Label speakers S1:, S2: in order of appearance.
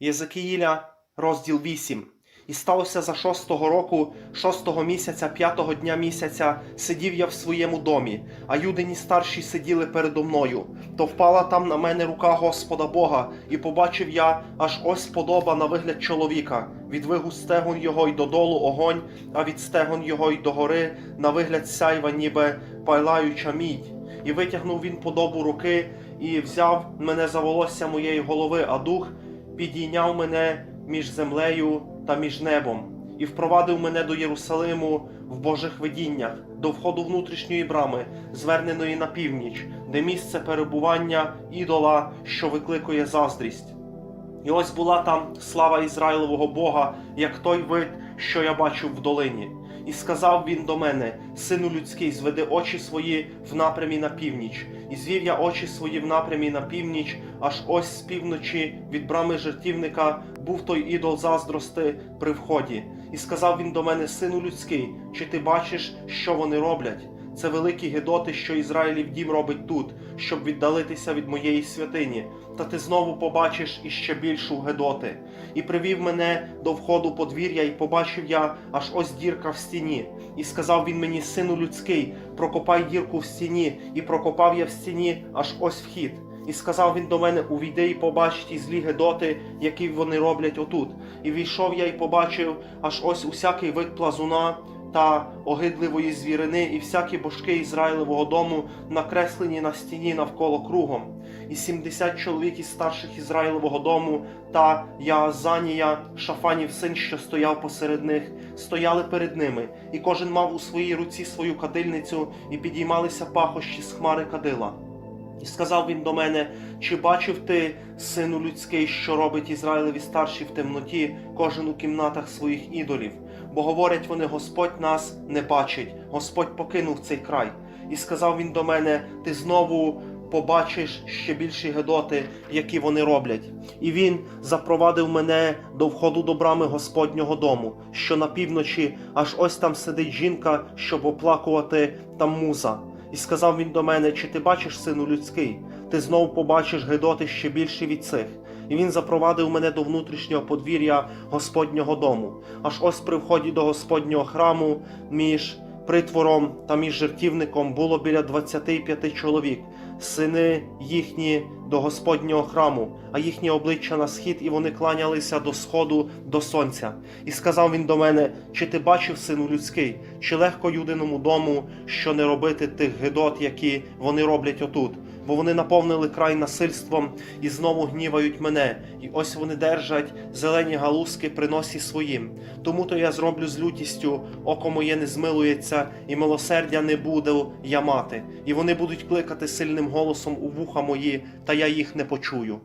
S1: Єзекіїля, розділ 8. І сталося за шостого року, шостого місяця, п'ятого дня місяця, сидів я в своєму домі, а юдині старші сиділи передо мною. То впала там на мене рука Господа Бога, і побачив я аж ось подоба на вигляд чоловіка. Від вигу стегон його й додолу огонь, а від стегон його й догори на вигляд сяйва, ніби пайлаюча мідь. І витягнув він подобу руки, і взяв мене за волосся моєї голови, а дух підійняв мене між землею та між небом, і впровадив мене до Єрусалиму в Божих видіннях, до входу внутрішньої брами, зверненої на північ, де місце перебування ідола, що викликує заздрість. І ось була там слава Ізраїлового Бога, як той вид, що я бачив в долині. І сказав він до мене: Сину людський, зведи очі свої в напрямі на північ, і звів я очі свої в напрямі на північ, аж ось з півночі від брами жертівника був той ідол заздрости при вході. І сказав він до мене: Сину людський, чи ти бачиш, що вони роблять? Це великі гедоти, що Ізраїлів дім робить тут, щоб віддалитися від моєї святині. Та ти знову побачиш іще більшу гедоти. І привів мене до входу подвір'я, і побачив я аж ось дірка в стіні. І сказав він мені, сину людський, прокопай дірку в стіні, і прокопав я в стіні аж ось вхід. І сказав він до мене: Увійди і побач ті злі гедоти, які вони роблять отут. І війшов я і побачив аж ось усякий вид плазуна та огидливої звірини, і всякі божки Ізраїлевого дому накреслені на стіні навколо кругом. І сімдесят чоловік із старших Ізраїлевого дому та Яазанія, Шафанів син, що стояв посеред них, стояли перед ними, і кожен мав у своїй руці свою кадильницю, і підіймалися пахощі з хмари кадила. І сказав він до мене: чи бачив ти, сину людський, що робить Ізраїлеві старші в темноті, кожен у кімнатах своїх ідолів? Бо говорять вони, Господь нас не бачить, Господь покинув цей край. І сказав він до мене: Ти знову побачиш ще більші гедоти, які вони роблять. І він запровадив мене до входу до брами Господнього дому, що на півночі, аж ось там сидить жінка, щоб оплакувати там муза. І сказав він до мене: Чи ти бачиш, сину людський? Ти знов побачиш гедоти ще більше від цих. І він запровадив мене до внутрішнього подвір'я Господнього дому. Аж ось при вході до Господнього храму між притвором та між жертівником було біля 25 чоловік, сини їхні до Господнього храму, а їхні обличчя на схід, і вони кланялися до сходу до сонця. І сказав він до мене: Чи ти бачив, сину людський, чи легко юдиному дому, що не робити тих гидот, які вони роблять отут? Бо вони наповнили край насильством і знову гнівають мене, і ось вони держать зелені галузки при носі своїм. Тому то я зроблю з лютістю, око моє не змилується, і милосердя не буду я мати. І вони будуть кликати сильним голосом у вуха мої, та я їх не почую.